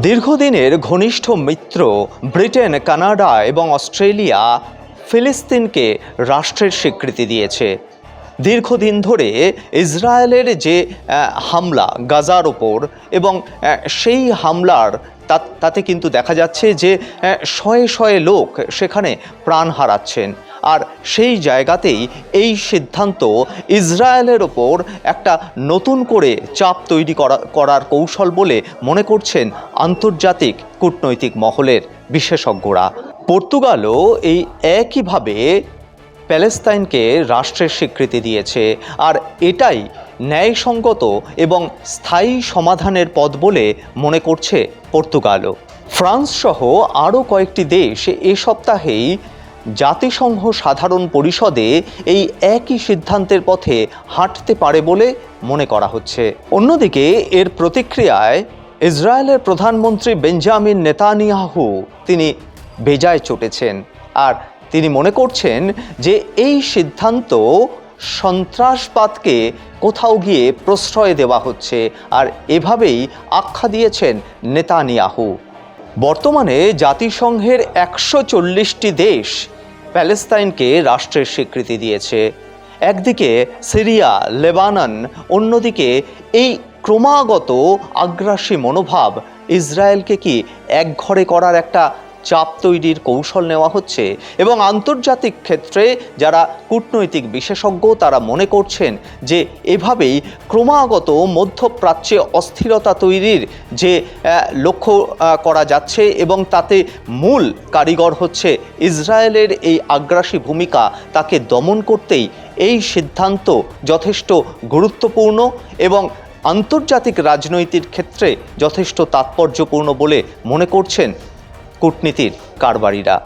দীর্ঘদিনের ঘনিষ্ঠ মিত্র ব্রিটেন, কানাডা এবং অস্ট্রেলিয়া ফিলিস্তিনকে রাষ্ট্রের স্বীকৃতি দিয়েছে। দীর্ঘদিন ধরে ইসরায়েলের যে হামলা গাজার ওপর এবং সেই হামলার তাতে কিন্তু দেখা যাচ্ছে যে শয়ে শয়ে লোক সেখানে প্রাণ হারাচ্ছেন। আর সেই জায়গাতেই এই সিদ্ধান্ত ইসরায়েলের ওপর একটা নতুন করে চাপ তৈরি করা, করার কৌশল বলে মনে করছেন আন্তর্জাতিক কূটনৈতিক মহলের বিশেষজ্ঞরা। পর্তুগালও এই একইভাবে প্যালেস্তাইনকে রাষ্ট্রের স্বীকৃতি দিয়েছে আর এটাই ন্যায়সঙ্গত এবং স্থায়ী সমাধানের পথ বলে মনে করছে পর্তুগালও। ফ্রান্স সহ আরও কয়েকটি দেশ এ সপ্তাহেই জাতিসংঘ সাধারণ পরিষদে এই একই সিদ্ধান্তের পথে হাঁটতে পারে বলে মনে করা হচ্ছে। অন্যদিকে, এর প্রতিক্রিয়ায় ইসরায়েলের প্রধানমন্ত্রী বেঞ্জামিন নেতানিয়াহু তিনি বেজায় চটেছেন। আর তিনি মনে করছেন যে এই সিদ্ধান্ত সন্ত্রাসবাদকে কোথাও গিয়ে প্রশ্রয় দেওয়া হচ্ছে আর এভাবেই আখ্যা দিয়েছেন নেতানিয়াহু। বর্তমানে জাতিসংঘের একশো চল্লিশটি দেশ প্যালেস্তাইনকে রাষ্ট্রের স্বীকৃতি দিয়েছে। একদিকে সিরিয়া, লেবানন, অন্যদিকে এই ক্রমাগত আগ্রাসী মনোভাব ইসরায়েলকে কি একঘরে করার একটা চাপ তৈরির কৌশল নেওয়া হচ্ছে এবং আন্তর্জাতিক ক্ষেত্রে যারা কূটনৈতিক বিশেষজ্ঞ, তারা মনে করছেন যে এভাবেই ক্রমাগত মধ্যপ্রাচ্যে অস্থিরতা তৈরির যে লক্ষ্য করা যাচ্ছে এবং তাতে মূল কারিগর হচ্ছে ইসরায়েলের এই আগ্রাসী ভূমিকা। তাকে দমন করতেই এই সিদ্ধান্ত যথেষ্ট গুরুত্বপূর্ণ এবং আন্তর্জাতিক রাজনৈতিক ক্ষেত্রে যথেষ্ট তাৎপর্যপূর্ণ বলে মনে করছেন কূটনীতির কারবারিরা।